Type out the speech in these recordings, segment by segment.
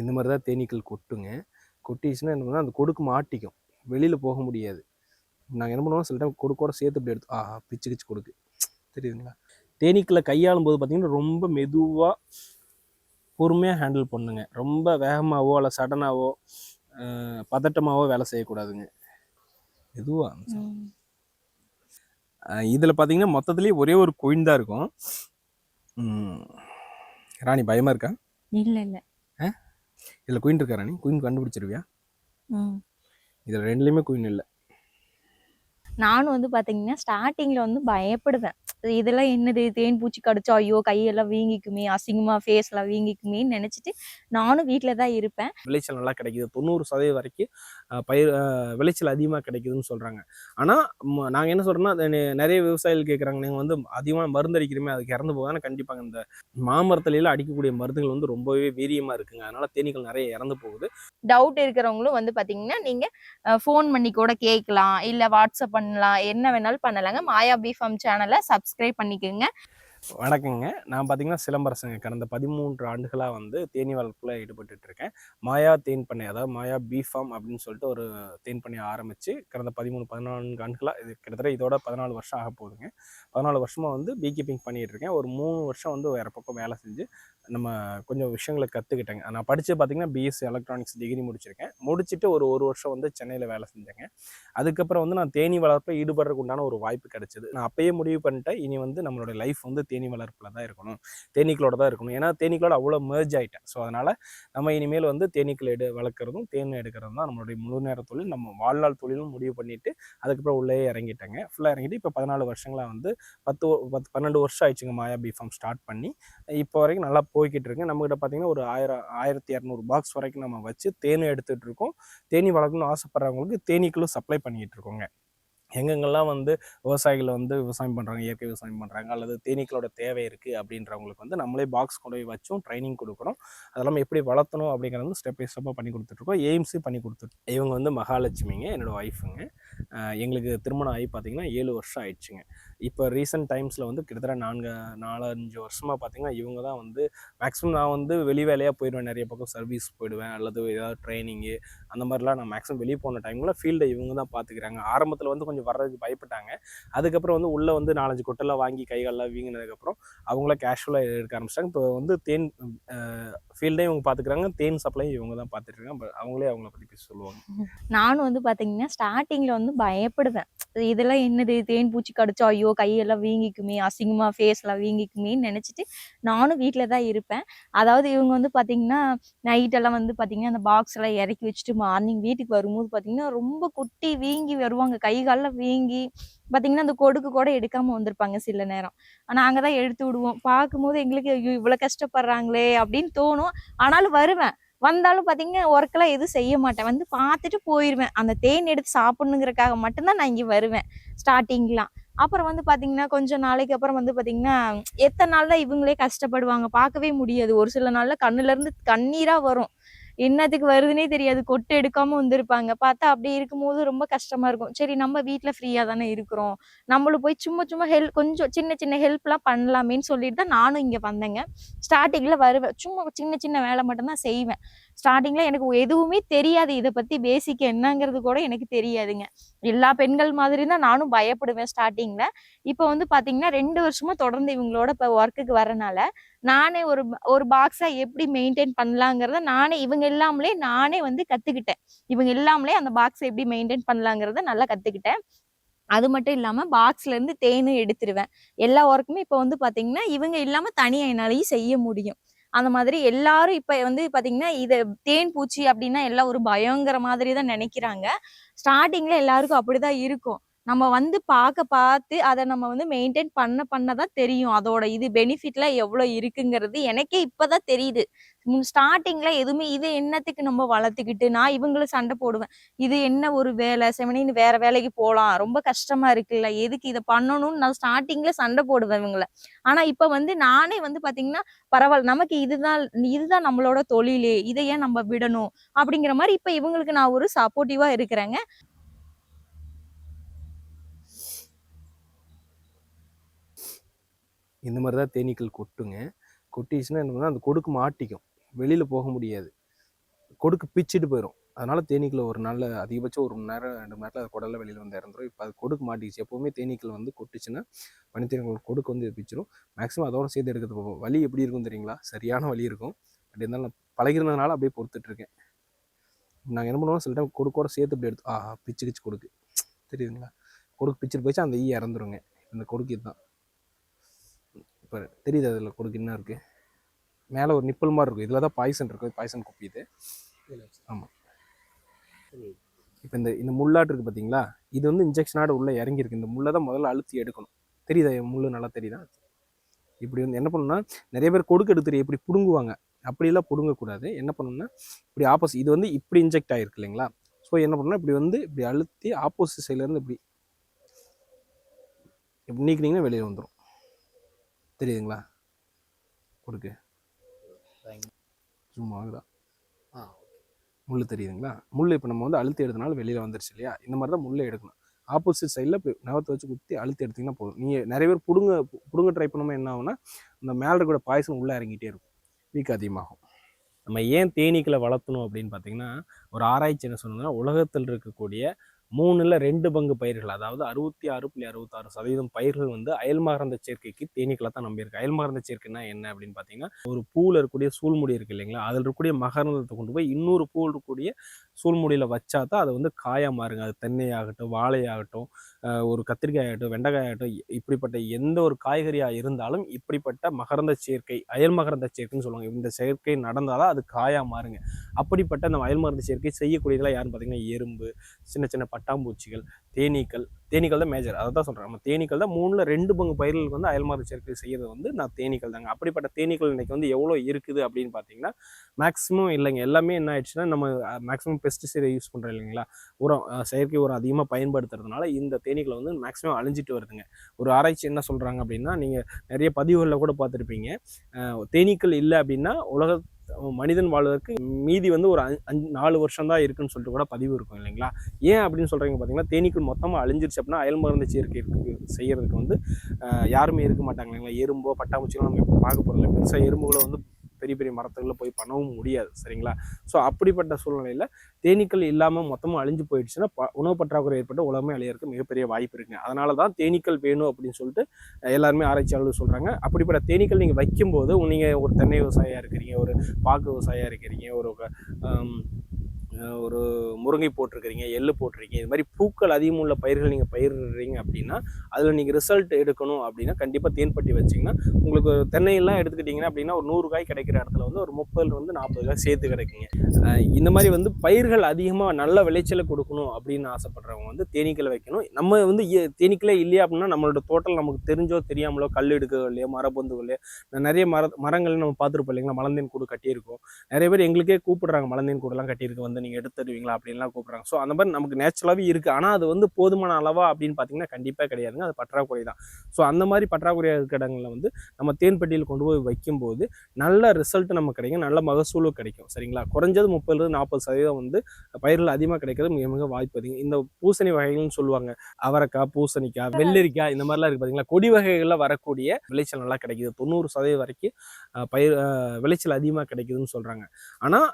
இந்த மாதிரி தான் தேனீக்கள் கொட்டுங்க. கொட்டிச்சுன்னா என்ன பண்ணால் அந்த கொடுக்கு மாட்டிக்கும். வெளியில் போக முடியாது. நாங்கள் என்ன பண்ணுவோம் சில டைம் கொடுக்கோட சேர்த்து இப்படி எடுத்து ஆ பிச்சு கிச்சு கொடுக்கு. தெரியுதுங்களா? தேனீக்களை கையாளும் போது பார்த்தீங்கன்னா ரொம்ப மெதுவாக பொறுமையாக ஹேண்டில் பண்ணுங்க. ரொம்ப வேகமாகவோ இல்லை சடனாகவோ பதட்டமாகவோ வேலை செய்யக்கூடாதுங்க. மெதுவாக இதில் பார்த்தீங்கன்னா மொத்தத்துலேயே ஒரே ஒரு கொயின் தான் இருக்கும். ராணி பயமாக இருக்கா? இல்ல இல்ல. இதில் குயின் இருக்கா ராணி குயின் கண்டுபிடிச்சிருவியா? ம். இதில் ரெண்டுலேயுமே குயின் இல்லை. நானும் வந்து பாத்தீங்கன்னா ஸ்டார்டிங்ல வந்து பயப்படுவேன். இதெல்லாம் என்னது? தேன் பூச்சி கடிச்சா ஐயோ கையெல்லாம் வீங்கிக்குமே அசிங்கமா ஃபேஸ் எல்லாம் வீங்கிக்குமேன்னு நினைச்சிட்டு நானும் வீட்டில தான் இருப்பேன். விளைச்சல் நல்லா கிடைக்குது. தொண்ணூறு சதவீதம் வரைக்கும் பயிர் விளைச்சல் அதிகமாக கிடைக்குதுன்னு சொல்கிறாங்க ஆனால் நாங்கள் என்ன சொல்கிறோன்னா நிறைய விவசாயிகள் கேட்குறாங்க நீங்கள் வந்து அதிகமாக மருந்து அடிக்கிறமே அதுக்கு இறந்து போகாதுன்னா கண்டிப்பாக இந்த மாமரத்துலையில் அடிக்கக்கூடிய மருந்துகள் வந்து ரொம்பவே வீரியமாக இருக்குங்க. அதனால தேனீக்கள் நிறைய இறந்து போகுது. டவுட் இருக்கிறவங்களும் வந்து பாத்தீங்கன்னா நீங்க ஃபோன் பண்ணி கூட கேட்கலாம் இல்லை வாட்ஸ்அப் பண்ணலாம் என்ன வேணாலும் பண்ணலாங்க. மாயா பிஃபார்ம் சேனலை சப்ஸ்கிரைப் பண்ணிக்கோங்க. வணக்கங்க. நான் பார்த்தீங்கன்னா சிலம்பரசங்க. கடந்த பதிமூன்று ஆண்டுகளாக வந்து தேனி வளர்ப்பில் ஈடுபட்டு இருக்கேன் மாயா தேன் பண்ணை அதாவது மாயா பீ ஃபார்ம் அப்படின்னு சொல்லிட்டு ஒரு தேன் பண்ணையை ஆரம்பித்து கடந்த பதிமூணு பதினான்கு ஆண்டுகளாக இது கிட்டத்தட்ட இதோட பதினாலு வருஷம் ஆக போகுதுங்க. பதினாலு வருஷமாக வந்து பீ கீப்பிங் பண்ணிகிட்டு இருக்கேன் ஒரு மூணு வருஷம் வந்து வேறு பக்கம் வேலை செஞ்சு நம்ம கொஞ்சம் விஷயங்களை கற்றுக்கிட்டேங்க நான் படித்து பார்த்தீங்கன்னா பிஎஸ்சி எலக்ட்ரானிக்ஸ் டிகிரி முடிச்சிருக்கேன். முடிச்சுட்டு ஒரு ஒரு வருஷம் வந்து சென்னையில் வேலை செஞ்சேங்க. அதுக்கப்புறம் வந்து நான் தேனி வளர்ப்பில் ஈடுபடுறதுக்கு உண்டான ஒரு வாய்ப்பு கிடச்சிது. நான் அப்பயே முடிவு பண்ணிட்டேன். இனி வந்து நம்மளோட லைஃப் வந்து தேனி வளர்ப்பில் தான் இருக்கணும். தேனீக்களோட தான் இருக்கணும். ஏன்னா தேனீக்களோட அவ்வளோ மேர்ஜ் ஆகிட்டேன் ஸோ அதனால் நம்ம இனிமேல் வந்து தேனீக்கள் எடு வளர்க்குறதும் தேன் எடுக்கிறதும் தான் நம்மளுடைய முழு நேர தொழில். நம்ம வாழ்நாள் தொழிலும் முடிவு பண்ணிவிட்டு அதுக்கப்புறம் உள்ளே இறங்கிட்டேங்க. ஃபுல்லாக இறங்கிட்டு இப்போ பதினாலு வருஷங்களாக வந்து பத்து பத்து பன்னெண்டு வருஷம் ஆயிடுச்சுங்க மாயா பிஃபார்ம் ஸ்டார்ட் பண்ணி. இப்போ வரைக்கும் நல்லா போய்கிட்டு இருக்கு. நம்மகிட்ட பார்த்தீங்கன்னா ஒரு ஆயிரம் ஆயிரத்தி இரநூறு பாக்ஸ் வரைக்கும் நம்ம வச்சு தேனும் எடுத்துகிட்டு இருக்கோம். தேனி வளர்க்கணும்னு ஆசைப்படுறவங்களுக்கு தேனீக்களும் சப்ளை பண்ணிகிட்டு இருக்கோங்க. எங்கெங்கெல்லாம் வந்து விவசாயிகள் வந்து விவசாயம் பண்ணுறாங்க இயற்கை விவசாயம் பண்ணுறாங்க அல்லது தேனீக்களோட தேவை இருக்குது அப்படின்றவங்களுக்கு வந்து நம்மளே பாக்ஸ் கொண்டு போய் வச்சும் ட்ரைனிங் கொடுக்குறோம் அதெல்லாம் எப்படி வளர்த்தணும் அப்படிங்கிறது வந்து ஸ்டெப் பை ஸ்டெப்பாக பண்ணி கொடுத்துட்ருக்கோம். எய்ம்ஸு பண்ணி கொடுத்துட்டு இவங்க வந்து மகாலட்சுமிங்க என்னோட ஒய்ஃபுங்க எங்களுக்கு திருமணம் ஆகி பார்த்திங்கன்னா ஏழு வருஷம் ஆயிடுச்சுங்க. இப்போ ரீசெண்ட் டைம்ஸில் வந்து கிட்டத்தட்ட நான்கு நாலஞ்சு வருஷமாக பார்த்தீங்கன்னா இவங்க தான் வந்து மேக்ஸிமம் நான் வந்து வெளி வேலையாக போயிடுவேன். நிறைய பக்கம் சர்வீஸ் போயிடுவேன் அல்லது ஏதாவது ட்ரைனிங்கு அந்த மாதிரிலாம் நான் மேக்ஸிமம் வெளியே போன டைமில் ஃபீல்டை இவங்க தான் பார்த்துக்கிறாங்க ஆரம்பத்தில் வந்து கொஞ்சம் வர்றதுக்கு பயப்பட்டாங்க. அதுக்கப்புறம் வந்து உள்ளே வந்து நாலஞ்சு கொட்டெல்லாம் வாங்கி கைகாலெலாம் வீங்கினதுக்கப்புறம் அவங்கள கேஷுவலாக எடுக்க ஆரம்பிச்சிட்டாங்க. இப்போ வந்து தேன் ஃபீல்டையும் இவங்க பார்த்துக்கிறாங்க தேன் சப்ளையும் இவங்க தான் பார்த்துட்டு இருக்காங்க அவங்களே அவங்கள பற்றி பேசி சொல்லுவாங்க. நானும் வந்து பார்த்தீங்கன்னா ஸ்டார்டிங்கில் வந்து பயப்படுவேன். இதெல்லாம் என்னது? தேன் பூச்சி கடிச்சா ஐயோ கையெல்லாம் வீங்கிக்குமே அசிங்கமா ஃபேஸ் எல்லாம் வீங்கிக்குமேன்னு நினச்சிட்டு நானும் வீட்டில் தான் இருப்பேன். அதாவது இவங்க வந்து பார்த்தீங்கன்னா நைட்டெல்லாம் வந்து பார்த்தீங்கன்னா அந்த பாக்ஸ் எல்லாம் இறக்கி வச்சுட்டு மார்னிங் வீட்டுக்கு வரும்போது பார்த்தீங்கன்னா ரொம்ப குட்டி வீங்கி வருவாங்க. கை காலில் வீங்கி பார்த்தீங்கன்னா அந்த கொடுக்கு கூட எடுக்காமல் வந்திருப்பாங்க சில நேரம். நாங்கள் தான் எடுத்து விடுவோம். பார்க்கும்போது எங்களுக்கு ஐயோ இவ்வளோ கஷ்டப்படுறாங்களே அப்படின்னு தோணும். ஆனாலும் வருவேன். வந்தாலும் பார்த்தீங்கன்னா ஒர்க்கெல்லாம் எதுவும் செய்ய மாட்டேன். வந்து பார்த்துட்டு போயிடுவேன் அந்த தேன் எடுத்து சாப்பிட்ணுங்கிறக்காக மட்டும்தான் நான் இங்கே வருவேன் ஸ்டார்டிங்லாம் அப்புறம் வந்து பார்த்தீங்கன்னா கொஞ்சம் நாளைக்கு அப்புறம் வந்து பார்த்தீங்கன்னா எத்தனை நாள்ல இவங்களே கஷ்டப்படுவாங்க. பார்க்கவே முடியாது. ஒரு சில நாளில் கண்ணுலேருந்து கண்ணீராக வரும். என்னத்துக்கு வருதுன்னே தெரியாது. கொட்டு எடுக்காம வந்திருப்பாங்க. பார்த்தா அப்படி இருக்கும்போது ரொம்ப கஷ்டமா இருக்கும். சரி நம்ம வீட்டுல ஃப்ரீயா தானே இருக்கிறோம். நம்மளும் போய் சும்மா சும்மா ஹெல்ப் கொஞ்சம் சின்ன சின்ன ஹெல்ப்லாம் பண்ணலாமேன்னு சொல்லிட்டு தான் நானும் இங்க வந்தேங்க. ஸ்டார்டிங்ல வருவேன். சும்மா சின்ன சின்ன வேலை மட்டும்தான் செய்வேன். ஸ்டார்டிங்ல எனக்கு எதுவுமே தெரியாது இதை பத்தி பேசிக் என்னங்கிறது கூட எனக்கு தெரியாதுங்க. எல்லா பெண்கள் மாதிரி தான் நானும் பயப்படுவேன் ஸ்டார்டிங்ல இப்போ வந்து பாத்தீங்கன்னா ரெண்டு வருஷமா தொடர்ந்து இவங்களோட இப்போ ஒர்க்குக்கு வரனால நானே ஒரு ஒரு பாக்ஸா எப்படி மெயின்டைன் பண்ணலாங்கிறத நானே இவங்க இல்லாமலே நானே வந்து கத்துக்கிட்டேன். இவங்க இல்லாமலே அந்த பாக்ஸை எப்படி மெயின்டைன் பண்ணலாங்கிறத நல்லா கத்துக்கிட்டேன். அது மட்டும் இல்லாம பாக்ஸ்ல இருந்து தேனும் எடுத்துருவேன். எல்லா ஒர்க்குமே இப்போ வந்து பாத்தீங்கன்னா இவங்க இல்லாம தனியா என்னாலையும் செய்ய முடியும். அந்த மாதிரி எல்லாரும் இப்ப வந்து பாத்தீங்கன்னா இது தேன் பூச்சி அப்படின்னா எல்லாம் ஒரு பயங்கர மாதிரி தான் நினைக்கிறாங்க ஸ்டார்டிங்ல எல்லாருக்கும் அப்படிதான் இருக்கும். நம்ம வந்து பார்க்க பார்த்து அதை நம்ம வந்து மெயின்டைன் பண்ண பண்ண தான் தெரியும். அதோட இது பெனிஃபிட்லாம் எவ்வளோ இருக்குங்கிறது எனக்கே இப்பதான் தெரியுது. ஸ்டார்டிங்ல எதுவுமே இது என்னத்துக்கு நம்ம வளர்த்துக்கிட்டு நான் இவங்களும் சண்டை போடுவேன். இது என்ன ஒரு வேலை? செவனின்னு வேற வேலைக்கு போகலாம் ரொம்ப கஷ்டமா இருக்குல்ல. எதுக்கு இதை பண்ணணும்னு நான் ஸ்டார்டிங்ல சண்டை போடுவேன் இவங்கள. ஆனா இப்ப வந்து நானே வந்து பாத்தீங்கன்னா பரவாயில்ல நமக்கு இதுதான் இதுதான் நம்மளோட தொழிலே. இதை ஏன் நம்ம விடணும்? அப்படிங்கிற மாதிரி இப்ப இவங்களுக்கு நான் ஒரு சப்போர்ட்டிவா இருக்கிறேங்க. இந்த மாதிரி தான் தேனீக்கள் கொட்டுங்க. கொட்டிச்சுன்னா என்ன பண்ணால் அந்த கொடுக்கு மாட்டிக்கும். வெளியில் போக முடியாது. கொடுக்கு பிச்சுட்டு போயிடும் அதனால் தேனீக்களை ஒரு நாளில் அதிகபட்சம் ஒரு மணி நேரம் ரெண்டு மணி நேரத்தில் அது குடல்ல வெளியில் வந்து இறந்துரும். இப்போ அது கொடுக்கு மாட்டிச்சு எப்போவுமே தேனீக்கள் வந்து கொட்டுச்சுன்னா பனித்தேனீக்கள் கொடுக்கு வந்து பிச்சிடும் மேக்ஸிமம் அதோட சேர்த்து எடுக்கிறது போகும் வலி எப்படி இருக்கும் தெரியுங்களா? சரியான வலி இருக்கும். அப்படி இருந்தாலும் நான் பழகிருந்ததுனால அப்படியே பொறுத்துட்டு இருக்கேன் நாங்கள் என்ன பண்ணுவோம் சில டைம் கொடுக்கோட சேர்த்து இப்படி எடுத்து ஆ பிச்சு கிச்சு கொடுக்கு. தெரியுதுங்களா? கொடுக்கு பிச்சுட்டு போயிடுச்சு அந்த ஈ இறந்துருங்க. இந்த கொடுக்கு இதுதான். இப்போ தெரியுது அதில் கொடுக்கு என்ன இருக்குது மேலே ஒரு நிப்பல் மாதிரி இருக்கும். இதில் தான் பாய்சன் இருக்கும் பாய்சன் குப்பி இது ஆமாம் இப்போ இந்த இந்த முள்ளாட்டு இருக்குது பார்த்தீங்களா இது வந்து இன்ஜெக்ஷனாட உள்ளே இறங்கியிருக்கு. இந்த முள்ளை தான் முதல்ல அழுத்தி எடுக்கணும். தெரியுதா? என் முள் நல்லா தெரியுதா? இப்படி வந்து என்ன பண்ணணும்னா நிறைய பேர் கொடுக்க எடுத்துரு இப்படி பிடுங்குவாங்க? அப்படிலாம் பிடுங்கக்கூடாது. என்ன பண்ணணும்னா இப்படி ஆப்போசிட் இது வந்து இப்படி இன்ஜெக்ட் ஆகிருக்கு இல்லைங்களா? ஸோ என்ன பண்ணணும்னா இப்படி வந்து இப்படி அழுத்தி ஆப்போசிட் சைட்லேருந்து இப்படி இப்படி நீக்கினீங்கன்னா வெளியே வந்துடும் தெரியுதுங்களா? கொடுக்கு. சும்மா ஆகுதா ஆ முள் தெரியுதுங்களா? முள் இப்போ நம்ம வந்து அழுத்தி எடுத்தனால வெளியில் வந்துருச்சு இல்லையா? இந்த மாதிரி தான் முள்ளை எடுக்கணும். ஆப்போசிட் சைடில் நகத்தை வச்சு குத்தி அழுத்தி எடுத்தீங்கன்னா போதும். நீங்கள் நிறைய பேர் பிடுங்க பிடுங்க ட்ரை பண்ணும்போது என்ன ஆகும்னா இந்த மேலே இருக்கிற பாய்சன் உள்ளே இறங்கிட்டே இருக்கும். வீக் அதிகமாகும். நம்ம ஏன் தேனீக்களை வளர்த்தணும் அப்படின்னு பார்த்தீங்கன்னா ஒரு ஆராய்ச்சி என்ன சொன்னதுன்னா உலகத்தில் இருக்கக்கூடிய மூணுல ரெண்டு பங்கு பயிர்கள். அதாவது அறுபத்தி ஆறு புள்ளி அறுபத்தாறு சதவீதம் பயிர்கள் வந்து அயல்மகரந்த சேர்க்கைக்கு தேனீக்களை தான் நம்பியிருக்கு. அயல்மகரந்த சேர்க்கைனா என்ன அப்படின்னு பார்த்தீங்கன்னா ஒரு பூவில் இருக்கக்கூடிய சூழ்முடி இருக்கு இல்லைங்களா? அதில் இருக்கக்கூடிய மகரந்தத்தை கொண்டு போய் இன்னொரு பூவில் இருக்கக்கூடிய சூழ்முடியில் வச்சா தான் அது வந்து காயாக மாறுங்க. அது தென்னையாகட்டும் வாழையாகட்டும் ஒரு கத்திரிக்காய் ஆகட்டும் வெண்டைக்காய் ஆகட்டும் இப்படிப்பட்ட எந்த ஒரு காய்கறியாக இருந்தாலும் இப்படிப்பட்ட மகரந்த சேர்க்கை அயல் மகரந்த சேர்க்கைன்னு சொல்லுவாங்க. இந்த சேர்க்கை நடந்தால் தான் அது காயாக மாறுங்க. அப்படிப்பட்ட அந்த அயல் மகரந்த சேர்க்கை செய்யக்கூடியதெல்லாம் யாருன்னு பார்த்தீங்கன்னா எறும்பு சின்ன சின்ன பட்டாம்பூச்சிகள் தேனீக்கள் தேனீக்கள் தான் மேஜர் அதை தான் சொல்கிறேன் நம்ம தேனீக்கள் தான் மூணில் ரெண்டு பங்கு பயிர்களுக்கு வந்து அயல்மாறு சேர்க்கை செய்கிறது வந்து நான் தேனீக்கள் தாங்க. அப்படிப்பட்ட தேனீக்கள் இன்னைக்கு வந்து எவ்வளோ இருக்குது அப்படின்னு பார்த்தீங்கன்னா மேக்ஸிமம் இல்லைங்க. எல்லாமே என்ன ஆயிடுச்சுன்னா நம்ம மேக்ஸிமம் பெஸ்டிசைடை யூஸ் பண்ணுறோம் இல்லைங்களா? உரம் செயற்கை உரம் அதிகமாக பயன்படுத்துறதுனால இந்த தேனீக்களை வந்து மேக்ஸிமம் அழிஞ்சிட்டு வருதுங்க. ஒரு ஆராய்ச்சி என்ன சொல்கிறாங்க அப்படின்னா நீங்கள் நிறைய பதிவுகளில் கூட பார்த்துருப்பீங்க தேனீக்கள் இல்லை அப்படின்னா உலக மனிதன் வாழ்வதற்கு மீதி வந்து ஒரு அஞ்சு அஞ்சு நாலு வருஷம் தான் இருக்குன்னு சொல்லிட்டு கூட பதிவு இருக்கும் இல்லைங்களா? ஏன் அப்படின்னு சொல்கிறீங்க பார்த்தீங்கன்னா தேனீக்கள் மொத்தமாக அழிஞ்சிருச்சு அப்படின்னா அயல் மருந்து சேர்க்கை செய்கிறதுக்கு வந்து யாருமே இருக்க மாட்டாங்க இல்லைங்களா? எறும்போ பட்டாம்பூச்சிகளோ நம்ம பார்க்க போகிறோம் இல்லை பெருசாக எறும்புகளை வந்து பெரிய பெரிய மரத்துகளில் போய் பண்ணவும் முடியாது சரிங்களா? ஸோ அப்படிப்பட்ட சூழ்நிலையில் தேனீக்கள் இல்லாமல் மொத்தமாக அழிஞ்சு போயிடுச்சுன்னா ப உணவு பற்றாக்குறை ஏற்பட்டு உலகமே அழியறதுக்கு மிகப்பெரிய வாய்ப்பு இருக்குங்க அதனால தான் தேனீக்கள் வேணும் அப்படின்னு சொல்லிட்டு எல்லாருமே ஆராய்ச்சியாளர்கள் சொல்கிறாங்க அப்படிப்பட்ட தேனீக்கள் நீங்கள் வைக்கும்போது நீங்கள் ஒரு தென்னை விவசாயியாக இருக்கிறீங்க ஒரு பாக்கு விவசாயியாக இருக்கிறீங்க ஒரு ஒரு முருங்கை போட்டிருக்கிறீங்க எள்ளு போட்டிருக்கீங்க இது மாதிரி பூக்கள் அதிகம் உள்ள பயிர்கள் நீங்கள் பயிரிடுறீங்க அப்படின்னா அதில் நீங்கள் ரிசல்ட் எடுக்கணும் அப்படின்னா கண்டிப்பாக தேன்பட்டி வச்சிங்கன்னா உங்களுக்கு தென்னையெல்லாம் எடுத்துக்கிட்டிங்கன்னா அப்படின்னா ஒரு நூறு காய் கிடைக்கிற இடத்துல வந்து ஒரு முப்பதுல இருந்து நாற்பது காய் சேர்த்து கிடைக்குங்க. இந்த மாதிரி வந்து பயிர்கள் அதிகமாக நல்ல விளைச்சலை கொடுக்கணும் அப்படின்னு ஆசைப்படுறவங்க வந்து தேனீக்களை வைக்கணும். நம்ம வந்து தேனீக்களே இல்லையா அப்படின்னா நம்மளோட தோட்டம் நமக்கு தெரிஞ்சோ தெரியாமலோ கல் எடுக்கலையோ மரபந்துகளையோ நிறைய மர மரங்கள் நம்ம பார்த்துருப்போம் இல்லைங்களா மலந்தேன் கூடு கட்டியிருக்கோம். நிறைய பேர் எங்களுக்கே கூப்பிடுறாங்க மலந்தேன் கூடெல்லாம் கட்டியிருக்கு வந்து நீங்கள் எடுத்து தருவீங்களா அப்படின்லாம் கூப்பிடுறாங்க. ஸோ அந்த மாதிரி நமக்கு நேச்சுரலாகவே இருக்குது ஆனால் அது வந்து போதுமான அளவா அப்படின்னு பார்த்தீங்கன்னா கண்டிப்பாக கிடையாதுங்க. அது பற்றாக்குறை தான். ஸோ அந்த மாதிரி பற்றாக்குறையாக இருக்கிற இடங்களில் வந்து நம்ம தேன்பட்டியில் கொண்டு போய் வைக்கும்போது நல்ல ரிசல்ட் நமக்கு கிடைக்கும். நல்ல மகசூலும் கிடைக்கும். சரிங்களா? குறைஞ்சது முப்பதுலேருந்து நாற்பது சதவீதம் வந்து பயிர்கள் அதிகமாக கிடைக்கிறது மிக மிக வாய்ப்பு அதிகம். இந்த பூசணி வகைகள்னு சொல்லுவாங்க. அவரைக்காய் பூசணிக்காய் வெள்ளரிக்காய் இந்த மாதிரிலாம் இருக்குது பார்த்தீங்களா கொடி வகைகளில் வரக்கூடிய விளைச்சல் நல்லா கிடைக்குது. தொண்ணூறு சதவீதம் வரைக்கும் பயிர் விளைச்சல் அதிகமாக கிடைக்குதுன்னு சொல்கிறாங்க ஆனால்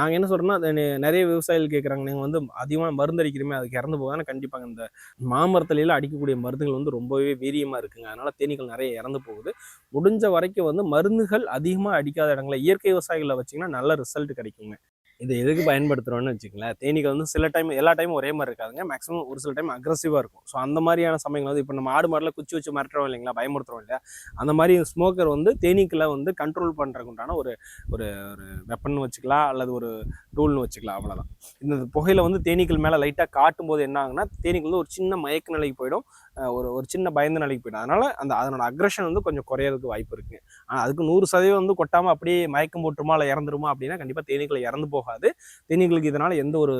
நாங்கள் என்ன சொல்கிறோம்னா நிறைய நிறைய விவசாயிகள் கேட்குறாங்க நீங்கள் வந்து அதிகமாக மருந்து அடிக்கிறமே அதுக்கு இறந்து போகாதுன்னு கண்டிப்பாங்க. இந்த மாமரத்துலையில் அடிக்கக்கூடிய மருந்துகள் வந்து ரொம்பவே வீரியமாக இருக்குங்க. அதனால தேனீக்கள் நிறைய இறந்து போகுது. முடிஞ்ச வரைக்கும் வந்து மருந்துகள் அதிகமாக அடிக்காத இடங்களை இயற்கை விவசாயிகளை வச்சிங்கன்னா நல்ல ரிசல்ட் கிடைக்குங்க. இதை எதுக்கு பயன்படுத்துகிறோன்னு வச்சுக்கங்களேன். தேனீக்கள் வந்து சில டைம் எல்லா டைமும் ஒரே மாதிரி இருக்காதுங்க. மேக்ஸிமம் ஒரு சில டைம் அக்ரஸிவாக இருக்கும். ஸோ அந்த மாதிரியான சமயங்கள் வந்து இப்போ நம்ம ஆடு மாடில் குச்சி வச்சு மிரட்டுறோம் இல்லைங்களா? பயமுறுத்துறோம் இல்லையா? அந்த மாதிரி ஸ்மோக்கர் வந்து தேனீக்களை வந்து கண்ட்ரோல் பண்ணுறதுக்குண்டான ஒரு ஒரு ஒரு வெப்பன் வச்சுக்கலாம். அல்லது ஒரு டூல்னு வச்சுக்கலாம். அவ்வளோதான் இந்த புகையில் வந்து தேனீக்கள் மேலே லைட்டாக காட்டும் போது என்ன ஆகுனா தேனீக்கள் வந்து ஒரு சின்ன மயக்க நிலைக்கு போயிடும். ஒரு ஒரு சின்ன பயந்த நிலைக்கு போயிடும் அதனால அந்த அதனோட அக்ரஷன் வந்து கொஞ்சம் குறையறதுக்கு வாய்ப்பு இருக்குங்க ஆனால் அதுக்கு நூறு சதவீதம் வந்து கொட்டாமல் அப்படியே மயக்கம் போட்டுருமா இல்லை இறந்துருமா அப்படின்னா கண்டிப்பாக தேனீக்கள் இறந்து போகாது. தேனீக்களுக்கு இதனால் எந்த ஒரு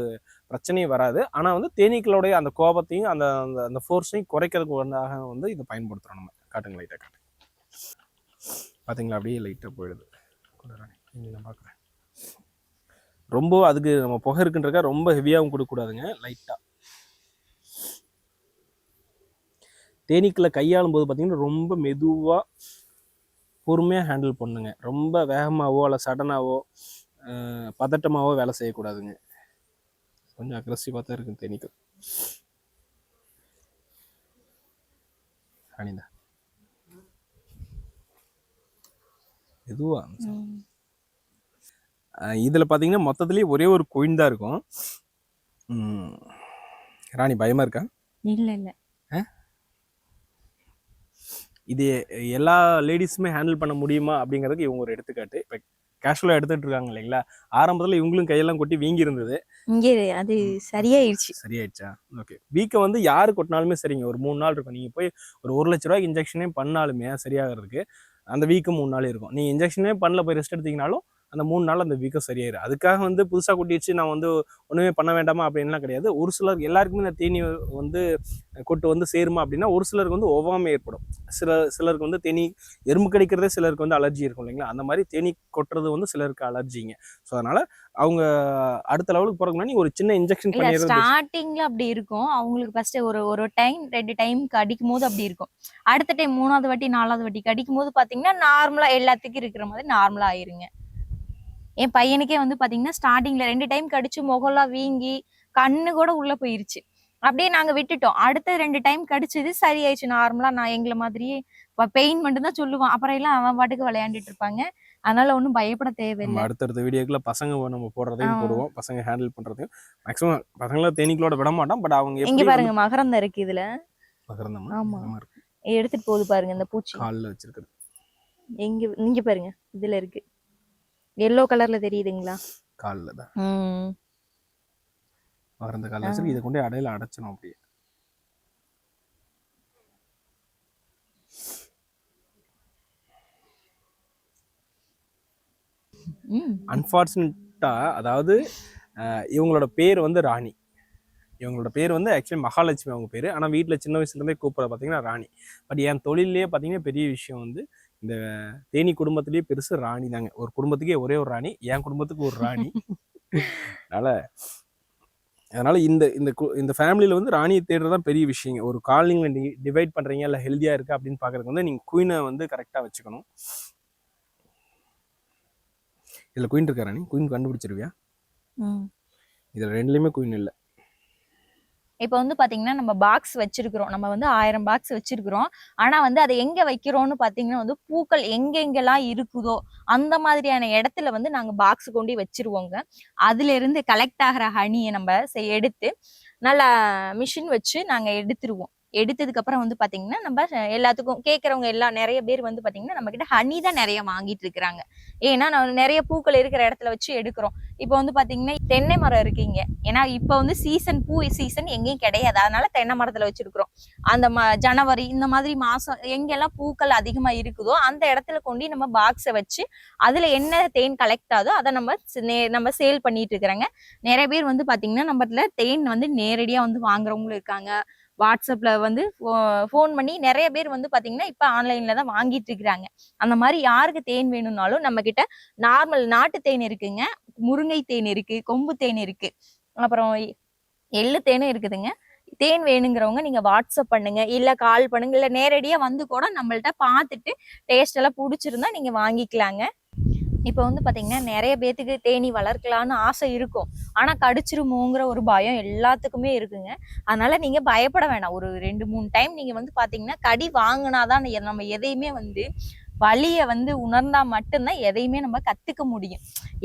பிரச்சனையும் வராது. ஆனால் வந்து தேனீக்களுடைய அந்த கோபத்தையும் அந்த அந்த அந்த ஃபோர்ஸையும் குறைக்கிறதுக்கு ஒன்றாக வந்து இதை பயன்படுத்துகிறோம் நம்ம. காட்டுங்க லைட்டாக காட்டுங்க பார்த்தீங்களா அப்படியே லைட்டாக போயிடுது. நான் பார்க்குறேன் ரொம்ப அதுக்கு நம்ம புகை இருக்குன்றக்கா ரொம்ப ஹெவியாகவும் கொடுக்கக்கூடாதுங்க. லைட்டாக தேனீக்களை கையாளும் போது பார்த்தீங்கன்னா ரொம்ப மெதுவாக பொறுமையாக ஹேண்டில் பண்ணுங்க. ரொம்ப வேகமாகவோ அல்ல சடனாகவோ பதட்டமாகவோ பதட்டமாவோ வேலை செய்யக்கூடாதுங்க. கொஞ்சம் அக்ரஸிவாக தான் இருக்குது தேனீக்கு ராணிதா எதுவா இதில் பார்த்தீங்கன்னா மொத்தத்துலேயே ஒரே ஒரு கொயின் தான் இருக்கும். ராணி பயமா இருக்கா? இல்லை இல்லை. இது எல்லா லேடிஸுமே ஹேண்டில் பண்ண முடியுமா அப்படிங்கிறதுக்கு இவங்க ஒரு எடுத்துக்காட்டு. இப்போ கேஷுவலாக எடுத்துட்டு இருக்காங்க இல்லைங்களா? ஆரம்பத்தில் இவங்களும் கையெல்லாம் கொட்டி வீங்கி இருந்தது இங்கே அது சரியாயிடுச்சு. சரியாயிடுச்சா? ஓகே வீக்கை வந்து யாரு கொட்டினாலுமே சரிங்க. ஒரு மூணு நாள் இருக்கும். நீங்கள் போய் ஒரு ஒரு லட்ச ரூபாய்க்கு இன்ஜெக்ஷனே பண்ணாலுமே சரியாகிறதுக்கு அந்த வீக்கு மூணு நாள் இருக்கும் நீங்கள் இன்ஜெக்ஷனே பண்ணல போய் ரெஸ்ட் எடுத்தீங்கனாலும் அந்த மூணு நாள் அந்த வீக்கம் சரியாயிரும். அதுக்காக வந்து புதுசாக கொட்டி வச்சு நான் வந்து ஒன்றுமே பண்ண வேண்டாமா அப்படின்லாம் கிடையாது. ஒரு சிலர் எல்லாருக்குமே இந்த தேனி வந்து கொட்டு வந்து சேருமா அப்படின்னா ஒரு சிலருக்கு வந்து ஒவ்வாமை ஏற்படும். சில சிலருக்கு வந்து தேனி எறும்பு கடிக்கிறதே சிலருக்கு வந்து அலர்ஜி இருக்கும் இல்லைங்களா? அந்த மாதிரி தேனி கொட்டுறது வந்து சிலருக்கு அலர்ஜிங்க. ஸோ அதனால அவங்க அடுத்த லெவலுக்கு போகிறதுக்கு முன்னாடி ஒரு சின்ன இன்ஜெக்ஷன் பண்ணிடுறது ஸ்டார்டிங்ல அப்படி இருக்கும். அவங்களுக்கு ஃபர்ஸ்ட் ஒரு ஒரு டைம் ரெண்டு டைம் கடிக்கும் போது அப்படி இருக்கும். அடுத்த டைம் மூணாவது வாட்டி நாலாவது வாட்டி கடிக்கும் போது பாத்தீங்கன்னா நார்மலா எல்லாத்துக்கும் இருக்கிற மாதிரி நார்மலா ஆயிருங்க. என் பையனுக்கே வந்து பாத்தீங்கன்னா ஸ்டார்டிங்ல ரெண்டு டைம் கடிச்சு முகம்லாம் வீங்கி கண்ணு கூட உள்ள போயிருச்சு. அப்படியே நாங்க விட்டுட்டோம். அடுத்த ரெண்டு டைம் கடிச்சது சரியாயிடுச்சு. நார்மலா நான் எங்களை மாதிரியே பெயின் மட்டும் தான் சொல்லுவான். அப்புறம் எல்லாம் அவன் பாட்டுக்கு விளையாண்டுட்டு இருப்பாங்க. அதனால ஒன்றும் பயப்பட தேவையில்லை. அடுத்தடுத்த வீடியோக்குள்ள பசங்க நம்ம போடுறதையும். போடுவோம். பசங்க ஹேண்டில் பண்றதையும். மேக்ஸிமம் பசங்கள தேனீக்களோட விட மாட்டோம் பட் அவங்க இங்க பாருங்க மகரந்தம் இருக்கு இதுல. பகிர்ந்தோமா ஆமா. எடுத்துட்டு போகுது பாருங்க இந்த பூச்சி. கால்ல வச்சிருக்கிறது எங்க இங்க பாருங்க. இதுல இருக்கு. எல்லோ கலர்ல தெரியுதுங்களா? கால்ல தான். ம். பகிர்ந்த கால்ல வச்சிருக்கு இதை கொண்டு அடையில அடைச்சணும் அப்படியே. அன்ஃபார்ச்சுனேட்டா அதாவது இவங்களோட பேர் வந்து ராணி. இவங்களோட பேர் வந்து ஆக்சுவலி மகாலட்சுமி அவங்க பேர். ஆனால் வீட்டில் சின்ன வயசுலேருந்தே கூப்பிட்ற பார்த்தீங்கன்னா ராணி. பட் என் தொழிலே பார்த்தீங்கன்னா பெரிய விஷயம் வந்து இந்த தேனி குடும்பத்திலேயே பெருசு ராணி தாங்க. ஒரு குடும்பத்துக்கே ஒரே ஒரு ராணி என் குடும்பத்துக்கு ஒரு ராணி. அதனால அதனால இந்த இந்த இந்த ஃபேமிலியில் வந்து ராணியை தேடுறது தான் பெரிய விஷயங்க. ஒரு காலனிங்களை டிவைட் பண்ணுறீங்க இல்லை ஹெல்த்தியாக இருக்குது அப்படின்னு பார்க்குறதுக்கு வந்து நீங்கள் குயினை வந்து கரெக்டாக வச்சுக்கணும். இதில் குயின் இருக்கா ராணி குயின் கண்டுபிடிச்சிருவியா? இதில் ரெண்டுலேயுமே குயின் இல்லை. இப்போ வந்து பாத்தீங்கன்னா நம்ம பாக்ஸ் வச்சிருக்கிறோம். நம்ம வந்து ஆயிரம் பாக்ஸ் வச்சிருக்கிறோம். ஆனா வந்து அதை எங்க வைக்கிறோம்னு பாத்தீங்கன்னா வந்து பூக்கள் எங்கெங்கெல்லாம் இருக்குதோ அந்த மாதிரியான இடத்துல வந்து நாங்க பாக்ஸ் கொண்டு வச்சிருவோங்க. அதுல இருந்து கலெக்ட் ஆகிற ஹனியை நம்ம எடுத்து நல்லா மிஷின் வச்சு நாங்க எடுத்துருவோம். எடுத்ததுக்கு அப்புறம் வந்து பாத்தீங்கன்னா நம்ம எல்லாத்துக்கும் கேட்கறவங்க எல்லாம் நிறைய பேர் வந்து பாத்தீங்கன்னா நம்ம கிட்ட ஹனி தான் நிறைய வாங்கிட்டு இருக்கிறாங்க. ஏன்னா நான் நிறைய பூக்கள் இருக்கிற இடத்துல வச்சு எடுக்கிறோம். இப்போ வந்து பாத்தீங்கன்னா தென்னை மரம் இருக்கீங்க. ஏன்னா இப்போ வந்து சீசன் பூ சீசன் எங்கேயும் கிடையாது. அதனால தென்னை மரத்துல வச்சிருக்கிறோம். அந்த ஜனவரி இந்த மாதிரி மாசம் எங்கெல்லாம் பூக்கள் அதிகமா இருக்குதோ அந்த இடத்துல கொண்டு நம்ம பாக்ஸை வச்சு அதுல என்ன தேன் கலெக்ட் ஆகுதோ அதை நம்ம நே- நம்ம சேல் பண்ணிட்டு இருக்கிறாங்க. நிறைய பேர் வந்து பாத்தீங்கன்னா நம்மள தேன் வந்து நேரடியா வந்து வாங்குறவங்களும் இருக்காங்க. வாட்ஸ்அப்பில் வந்து ஃபோன் பண்ணி நிறைய பேர் வந்து பார்த்தீங்கன்னா இப்போ ஆன்லைனில் தான் வாங்கிட்டு இருக்கிறாங்க. அந்த மாதிரி யாருக்கு தேன் வேணும்னாலும் நம்ம கிட்ட நார்மல் நாட்டு தேன் இருக்குங்க முருங்கை தேன் இருக்குது கொம்பு தேன் இருக்கு. அப்புறம் எள்ளு தேனும் இருக்குதுங்க. தேன் வேணுங்கிறவங்க நீங்க வாட்ஸ்அப் பண்ணுங்க இல்ல கால் பண்ணுங்க இல்ல நேரடியா வந்து கூட நம்மள்ட்ட பார்த்துட்டு டேஸ்ட் எல்லாம் பிடிச்சிருந்தா நீங்க வாங்கிக்கலாங்க. இப்போ வந்து பார்த்தீங்கன்னா நிறைய பேத்துக்கு தேனி வளர்க்கலான்னு ஆசை இருக்கும். ஆனால் கடிச்சிருமோங்கிற ஒரு பயம் எல்லாத்துக்குமே இருக்குங்க. அதனால நீங்கள் பயப்பட வேணாம். ஒரு ரெண்டு மூணு டைம் நீங்கள் வந்து பார்த்தீங்கன்னா கடி வாங்கினாதான் நம்ம எதையுமே வந்து வலியை வந்து உணர்ந்தால் மட்டும்தான் எதையுமே நம்ம கற்றுக்க முடியும்.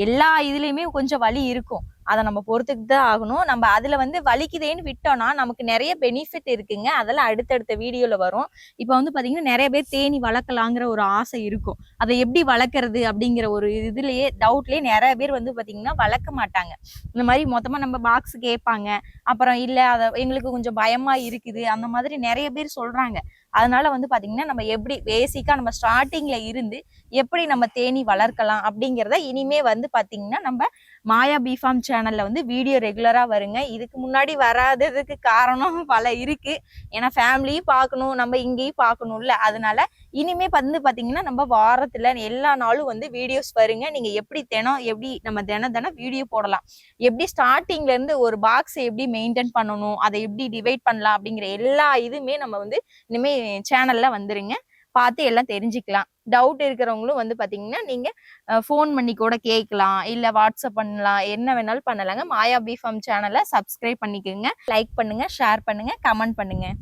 எல்லா இதுலேயுமே கொஞ்சம் வலி இருக்கும். அதை நம்ம பொறுத்துக்கிட்டு தான் ஆகணும். நம்ம அதில் வந்து வலிக்குதேன்னு விட்டோம்னா நமக்கு நிறைய பெனிஃபிட் இருக்குங்க. அதெல்லாம் அடுத்தடுத்த வீடியோவில் வரும். இப்போ வந்து பார்த்தீங்கன்னா நிறைய பேர் தேனி வளர்க்கலாங்கிற ஒரு ஆசை இருக்கும். அதை எப்படி வளர்க்கறது அப்படிங்கிற ஒரு இதுலேயே டவுட்லேயே நிறைய பேர் வந்து பார்த்தீங்கன்னா வளர்க்க மாட்டாங்க. இந்த மாதிரி மொத்தமாக நம்ம பாக்ஸ் கேட்பாங்க. அப்புறம் இல்லை அதை எங்களுக்கு கொஞ்சம் பயமாக இருக்குது. அந்த மாதிரி நிறைய பேர் சொல்கிறாங்க அதனால வந்து பார்த்தீங்கன்னா நம்ம எப்படி பேசிக்காக நம்ம ஸ்டார்டிங்கில் இருந்து எப்படி நம்ம தேனி வளர்க்கலாம் அப்படிங்கிறத இனிமே வந்து பார்த்தீங்கன்னா நம்ம மாயா பிஃபார்ம் சேனல்ல வந்து வீடியோ ரெகுலரா வருங்க. இதுக்கு முன்னாடி வராததுக்கு காரணம் பல இருக்கு. ஏன்னா ஃபேமிலியும் பார்க்கணும் நம்ம இங்கேயும் பார்க்கணும்ல. அதனால இனிமே வந்து பாத்தீங்கன்னா நம்ம வாரத்துல எல்லா நாளும் வந்து வீடியோஸ் வருங்க. நீங்க எப்படி தினம் எப்படி நம்ம தினம் தினம் வீடியோ போடலாம். எப்படி ஸ்டார்டிங்ல இருந்து ஒரு பாக்ஸ் எப்படி மெயின்டைன் பண்ணணும் அதை எப்படி டிவைட் பண்ணலாம் அப்படிங்கிற எல்லா இதுவுமே நம்ம வந்து இனிமே சேனல்ல வந்துருங்க. பார்த்து எல்லாம் தெரிஞ்சுக்கலாம். டவுட் இருக்கிறவங்களும் வந்து பார்த்தீங்கன்னா நீங்கள் ஃபோன் பண்ணி கூட கேட்கலாம் இல்லை வாட்ஸ்அப் பண்ணலாம். என்ன வேணாலும் பண்ணலாங்க. மாயா பிஃபார்ம் சேனலை சப்ஸ்கிரைப் பண்ணிக்கோங்க. லைக் பண்ணுங்க ஷேர் பண்ணுங்கள் கமெண்ட் பண்ணுங்கள்